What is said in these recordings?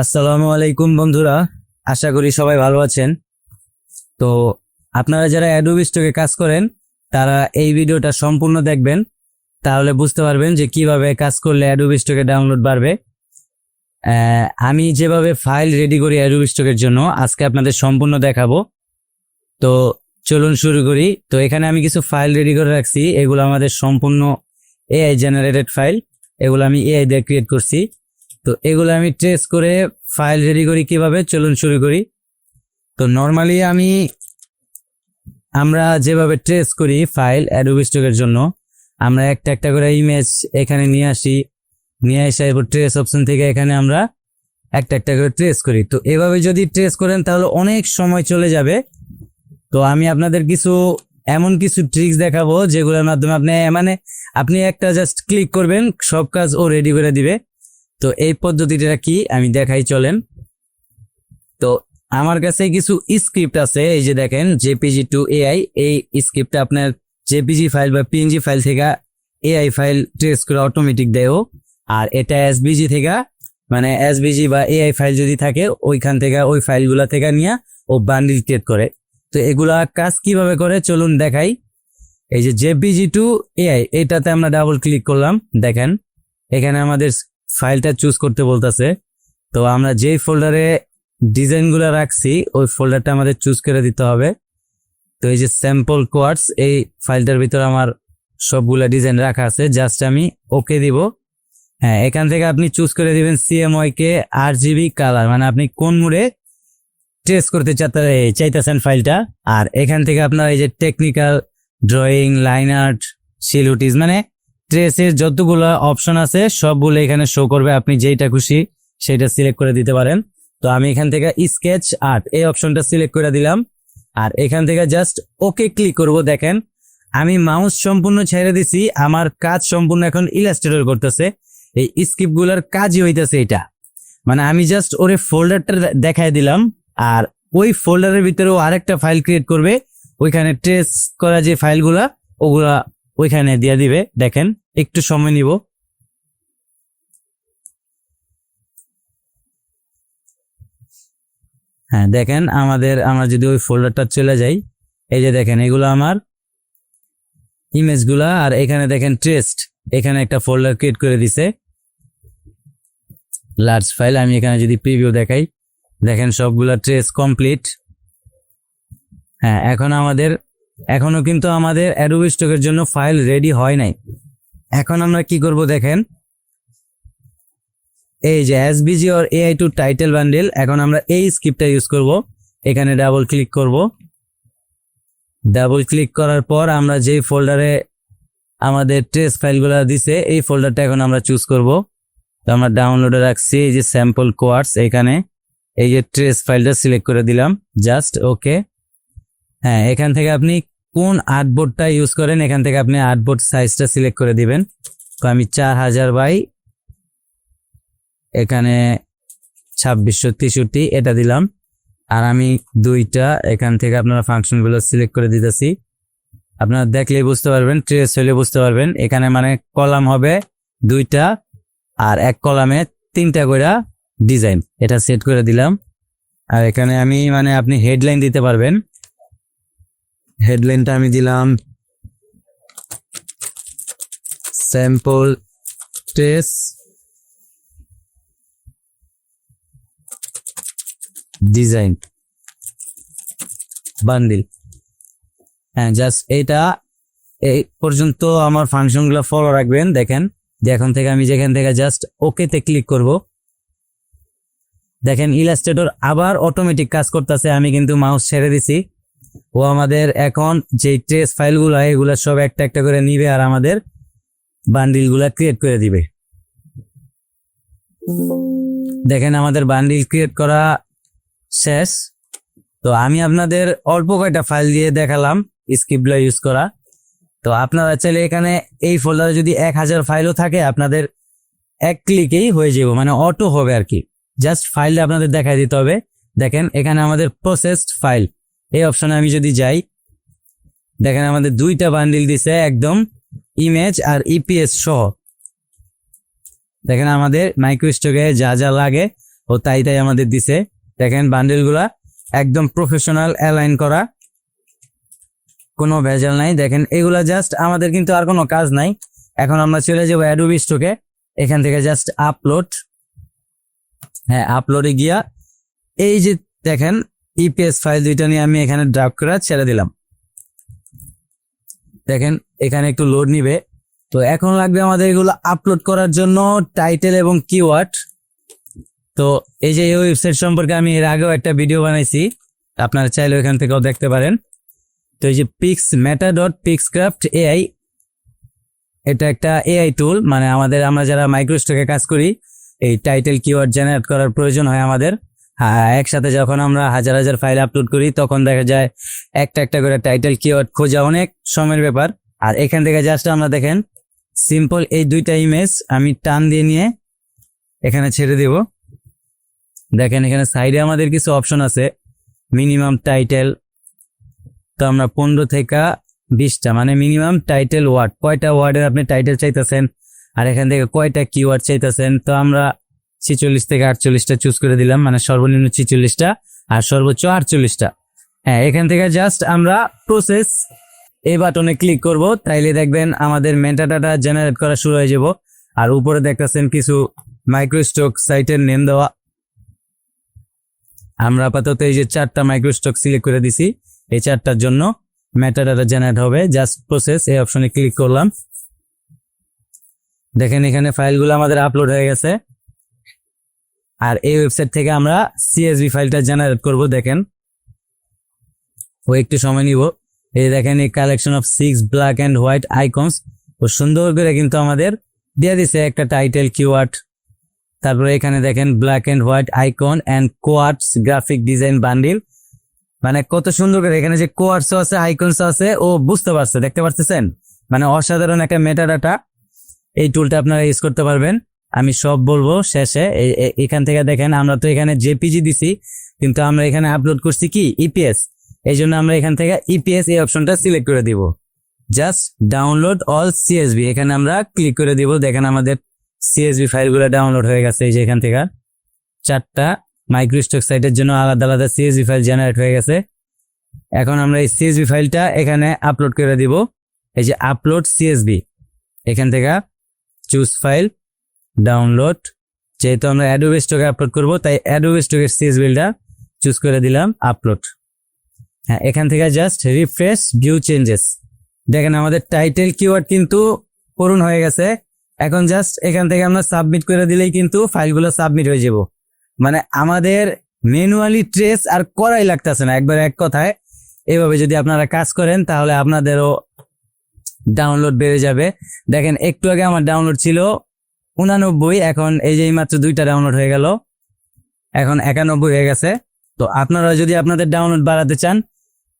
আসসালামু আলাইকুম বন্ধুরা, আশা করি সবাই ভালো আছেন। তো আপনারা যারা অ্যাডোবি স্টকে কাজ করেন, তারা এই ভিডিওটা সম্পূর্ণ দেখবেন। তাহলে বুঝতে পারবেন যে কীভাবে কাজ করলে অ্যাডোবি স্টকে ডাউনলোড বাড়বে। আমি যেভাবে ফাইল রেডি করি অ্যাডোবি স্টকের জন্য, আজকে আপনাদের সম্পূর্ণ দেখাবো। তো চলুন শুরু করি। তো এখানে আমি কিছু ফাইল রেডি করে রাখছি। এগুলো আমাদের সম্পূর্ণ এআই জেনারেটেড ফাইল এগুলো আমি এআই দিয়ে ক্রিয়েট করছি। তো এগুলো আমি ট্রেস করে ফাইল রেডি করি কীভাবে, চলুন শুরু করি। তো নর্মালি আমি, আমরা যেভাবে ট্রেস করি ফাইল অ্যাডোবি স্টকের জন্য, আমরা একটা একটা করে ইমেজ এখানে নিয়ে আসি। নিয়ে এসে এরপর ট্রেস অপশন থেকে এখানে আমরা একটা একটা করে ট্রেস করি। তো এভাবে যদি ট্রেস করেন তাহলে অনেক সময় চলে যাবে। তো আমি আপনাদের কিছু, এমন কিছু ট্রিক্স দেখাবো যেগুলোর মাধ্যমে আপনি মানে আপনি একটা জাস্ট ক্লিক করবেন, সব কাজ ও রেডি করে দিবে। তো এই পদ্ধতিটা কি? আমি দেখাই, চলেন। তো আমার কাছে কিছু স্ক্রিপ্ট আছে, এই যে দেখেন, জেপিজি টু এআই। এই স্ক্রিপ্টটা আপনার জেপিজি ফাইল বা পিএনজি ফাইল থেকে এআই ফাইল ট্রেস করে অটোমেটিক দেয়। আর এটা এসবিজি থেকে মানে এসবিজি বা এআই ফাইল যদি থাকে, ওইখান থেকে, ওই ফাইলগুলা থেকে নিয়ে ও বান্ডিল ক্রিয়েট করে। তো এগুলা কাজ কীভাবে করে? চলুন দেখাই। এই যে জেপিজি টু এআই, এটাতে আমরা ডাবল ক্লিক করলাম, দেখেন। এখানে আমাদের ফাইলটা চুজ করতে বলতেছে। তো আমরা যেই ফোল্ডারে ডিজাইনগুলো রাখছি, ওই ফোল্ডারটা আমাদের চুজ করে দিতে হবে। তো এই যে স্যাম্পল কোয়ার্ডস এই ফাইলটার ভিতরে আমার সবগুলা ডিজাইন রাখা আছে। জাস্ট আমি ওকে দিব। হ্যাঁ এখান থেকে আপনি চুজ করে দিবেন CMY K R GB colour মানে আপনি কোন মুডে ট্রেস করতে চাইতেছেন ফাইলটা। আর এখান থেকে আপনার এই যে technical drawing line art silhouettes মানে ট্রেসের যতগুলো অপশন আছে, সবগুলো এখানে শো করবে। আপনি যেইটা খুশি সেটা সিলেক্ট করে দিতে পারেন। তো আমি এখান থেকে স্কেচ আর্ট এই অপশনটা সিলেক্ট করে দিলাম। আর এখান থেকে জাস্ট ওকে ক্লিক করব, দেখেন। আমি মাউস সম্পূর্ণ ছেড়ে দিছি, আমার কাজ সম্পূর্ণ এখন ইলাস্ট্রেটর করতেছে। এই স্ক্রিপ্টগুলার কাজই হইতেছে এটা। মানে আমি জাস্ট ওরে ফোল্ডারটা দেখাই দিলাম, আর ওই ফোল্ডারের ভিতরে ও আরেকটা ফাইল ক্রিয়েট করবে। ওইখানে ট্রেস করা যে ফাইলগুলা ওগুলা ওইখানে দিয়ে দিবে। দেখেন, একটু সময় নিব। হ্যাঁ দেখেন, আমাদের, আমরা যদি ওই ফোল্ডারটা চলে যাই, এই যে দেখেন, এগুলো আমার ইমেজগুলা, আর এখানে দেখেন ট্রেস্ট এখানে একটা ফোল্ডার ক্রিয়েট করে দিছে। লার্জ ফাইল আমি এখানে যদি প্রিভিউ দেখাই, দেখেন সবগুলা ট্রেস কমপ্লিট হ্যাঁ এখন আমাদের এখনও কিন্তু আমাদের অ্যাডোবি স্টকের জন্য ফাইল রেডি হয় নাই। এখন আমরা কি করব দেখেন? এই যে S SBG or AI to title bundle এখন আমরা এই স্ক্রিপ্টটা ইউজ করব। এখানে ডাবল ক্লিক করব। ডাবল ক্লিক করার পর আমরা যেই ফোল্ডারে আমাদের ট্রেস ফাইলগুলো দিছে, এই ফোল্ডারটা এখন আমরা চুজ করব। তো আমরা ডাউনলোডে রাখছি এই যে স্যাম্পল কোয়ার্স এখানে। এই যে ট্রেস ফাইলটা সিলেক্ট করে দিলাম। জাস্ট ওকে হ্যাঁ এখান থেকে আপনি কোন আর্টবোর্ডটা ইউজ করেন, এখান থেকে আপনি আর্টবোর্ড সাইজটা সিলেক্ট করে দিবেন। তো আমি চার হাজার বাই এখানে ছাব্বিশশো তেষট্টি এটা দিলাম। আর আমি দুইটা এখান থেকে আপনারা ফাংশনগুলো সিলেক্ট করে দিতেছি। আপনারা দেখলেই বুঝতে পারবেন ট্রেস হলে বুঝতে পারবেন। এখানে মানে কলাম হবে দুইটা আর এক কলামে তিনটা করে ডিজাইন এটা সেট করে দিলাম। আর এখানে আমি মানে আপনি হেডলাইন দিতে পারবেন। হেডলাইনটা আমি দিলাম স্যাম্পল ট্রেস ডিজাইন বান্ডিল হ্যাঁ জাস্ট এটা এই পর্যন্ত আমার ফাংশনগুলো ফলো রাখবেন, দেখেন। এখন থেকে আমি যেখান থেকে জাস্ট ওকেতে ক্লিক করব, দেখেন ইলাস্ট্রেটর আবার অটোমেটিক কাজ করতেছে, আমি কিন্তু মাউস ছেড়ে দিছি। ও আমাদের এখন যে ট্রেস ফাইলগুলো এগুলো সব একটা একটা করে নিবে আর আমাদের বান্ডিলগুলা ক্রিয়েট করে দিবে। দেখেন আমাদের বান্ডিল ক্রিয়েট করা শেষ। তো আমি আপনাদের অল্প কয়টা ফাইল দিয়ে দেখালাম স্ক্রিপ্টগুলো ইউজ করা। তো আপনারা চাইলে এখানে এই ফোল্ডারে যদি এক হাজার ফাইলও থাকে, আপনাদের এক ক্লিকেই হয়ে যাব মানে অটো হবে আর কি। জাস্ট ফাইলটা আপনাদের দেখাই দিতে হবে। দেখেন এখানে আমাদের প্রসেসড ফাইল এই অপশনে আমি যদি যাই, দেখেন আমাদের দুইটা বান্ডিল দিছে একদম ইমেজ আর ইপিএস সহ। দেখেন আমাদের মাইক্রোস্টকে যা যা লাগে ও তাই তাই আমাদের দিছে। দেখেন বান্ডেলগুলা একদম প্রফেশনাল অ্যালাইন করা। কোনো ভেজাল নাই। দেখেন এগুলা জাস্ট আমাদের কিন্তু আর কোনো কাজ নাই। এখন আমরা চলে যাব অ্যাডোবি স্টকে এখান থেকে জাস্ট আপলোড হ্যাঁ আপলোডে গিয়া এই যে দেখেন ইপিএস ফাইল দুইটা নিয়ে আমি এখানে ড্রাফট করে ছেড়ে দিলাম। দেখেন, এখানে একটু লোড নিবে। তো এখন লাগবে আমাদের এগুলো আপলোড করার জন্য টাইটেল এবং কিওয়ার্ড তো এই যে এই ওয়েবসাইট সম্পর্কে আমি এর আগেও একটা ভিডিও বানাইছি, আপনারা চাইলে এখান থেকেও দেখতে পারেন। তো এই যে Pix Meta dot Pix Pixcraft AI এটা একটা এআই টুল মানে আমাদের আমরা যারা মাইক্রোস্টকে কাজ করি, এই টাইটেল কিওয়ার্ড জেনারেট করার প্রয়োজন হয় আমাদের। একসাথে যখন আমরা হাজার হাজার ফাইল আপলোড করি, তখন দেখা যায় একটা একটা করে টাইটেল কিওয়ার্ড খোঁজা অনেক সময়ের ব্যাপার। আর এখান থেকে জাস্ট আমরা দেখেন সিম্পল এই দুইটা ইমেজ আমি টান দিয়ে নিয়ে এখানে ছেড়ে দেব। দেখেন এখানে সাইডে আমাদের কিছু অপশন আছে মিনিমাম টাইটেল তো আমরা পনেরো থেকে বিশটা মানে মিনিমাম টাইটেল ওয়ার্ড কয়টা ওয়ার্ডের আপনি টাইটেল চাইতেছেন, আর এখান থেকে কয়টা কিওয়ার্ড চাইতেছেন, তো আমরা ছিচল্লিশ থেকে আটচল্লিশটা চুজ করে দিলাম মানে সর্বনিম্ন ছিচল্লিশটা আর সর্বোচ্চ আটচল্লিশটা। হ্যাঁ এখান থেকে জাস্ট আমরা প্রসেস এই বাটনে ক্লিক করব, তাইলে দেখবেন আমাদের মেটাডাটা জেনারেট করা শুরু হয়ে যাব। আর উপরে দেখতেছেন কিছু মাইক্রোস্টক সাইটের নেম দেওয়া। আমরা আপাতত এই যে চারটা মাইক্রোস্টক সিলেক্ট করে দিছি, এই চারটার জন্য মেটাডাটা জেনারেট হবে। জাস্ট প্রসেস এই অপশনে ক্লিক করলাম। দেখেন এখানে ফাইলগুলো আমাদের আপলোড হয়ে গেছে। আর এই ওয়েবসাইট থেকে আমরা সিএসভি ফাইলটা জেনারেট করব, দেখেন। ও একটু সময় নিব। এই দেখেন, এই collection of six black and white icons ও সুন্দর করে কিন্তু আমাদের দিয়ে দিছে একটা টাইটেল কিওয়ার্ড তারপরে এখানে দেখেন black and white icon and quotes graphic design bundle মানে কত সুন্দর করে, এখানে যে কোয়ার্টস আছে আইকনস আছে, ও বুঝতে পারছে, দেখতে পারতেছেন? মানে অসাধারণ একটা মেটা ডাটা এই টুলটা আপনারা ইউজ করতে পারবেন। আমি সব বলব শেষে। এখান থেকে দেখেন, আমরা তো এখানে জেপিজি দিছি, কিন্তু আমরা এখানে আপলোড করছি কি? ইপিএস এই জন্য আমরা এখান থেকে ইপিএস এই অপশনটা সিলেক্ট করে দিব। জাস্ট ডাউনলোড অল সিএসবি এখানে আমরা ক্লিক করে দিব। দেখেন আমাদের সিএসবি ফাইলগুলো ডাউনলোড হয়ে গেছে এই যে এখান থেকে। চারটা মাইক্রোস্টক সাইটের জন্য আলাদা আলাদা সিএসবি ফাইল জেনারেট হয়ে গেছে। এখন আমরা এই সিএসবি ফাইলটা এখানে আপলোড করে দিব। এই যে আপলোড সিএসবি এখান থেকে চুজ ফাইল ডাউনলোড যেহেতু আমরা অ্যাডোবি স্টকে আপলোড করব, তাই অ্যাডোবি স্টকের সিএসবিটা চুজ করে দিলাম আপলোড হ্যাঁ এখান থেকে জাস্ট রিফ্রেশ ভিউ চেঞ্জেস দেখেন আমাদের টাইটেল কিওয়ার্ড কিন্তু পূরণ হয়ে গেছে। এখন জাস্ট এখান থেকে আমরা সাবমিট করে দিলেই কিন্তু ফাইলগুলো সাবমিট হয়ে যাব। মানে আমাদের ম্যানুয়ালি ট্রেস আর করাই লাগতেছে না, একবার এক কথায়। এভাবে যদি আপনারা কাজ করেন, তাহলে আপনাদেরও ডাউনলোড বেড়ে যাবে। দেখেন, একটু আগে আমার ডাউনলোড ছিল উনানব্বই, এখন এই যে মাত্র দুইটা ডাউনলোড হয়ে গেল, এখন একানব্বই হয়ে গেছে। তো আপনারা যদি আপনাদের ডাউনলোড বাড়াতে চান,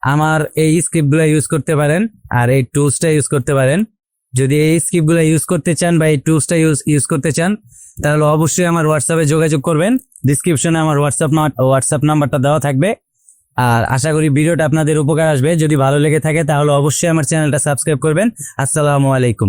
আমার এই স্ক্রিপ্টগুলো ইউজ করতে পারেন আর এই টুলসটা ইউজ করতে পারেন। যদি এই স্ক্রিপ্টগুলো ইউজ করতে চান বা এই টুলসটা ইউজ ইউজ করতে চান, তাহলে অবশ্যই আমার হোয়াটসঅ্যাপে যোগাযোগ করবেন। ডিসক্রিপশনে আমার হোয়াটসঅ্যাপ হোয়াটসঅ্যাপ নাম্বারটা দেওয়া থাকবে। আর আশা করি ভিডিওটা আপনাদের উপকার আসবে। যদি ভালো লেগে থাকে, তাহলে অবশ্যই আমার চ্যানেলটা সাবস্ক্রাইব করবেন। আসসালামু আলাইকুম।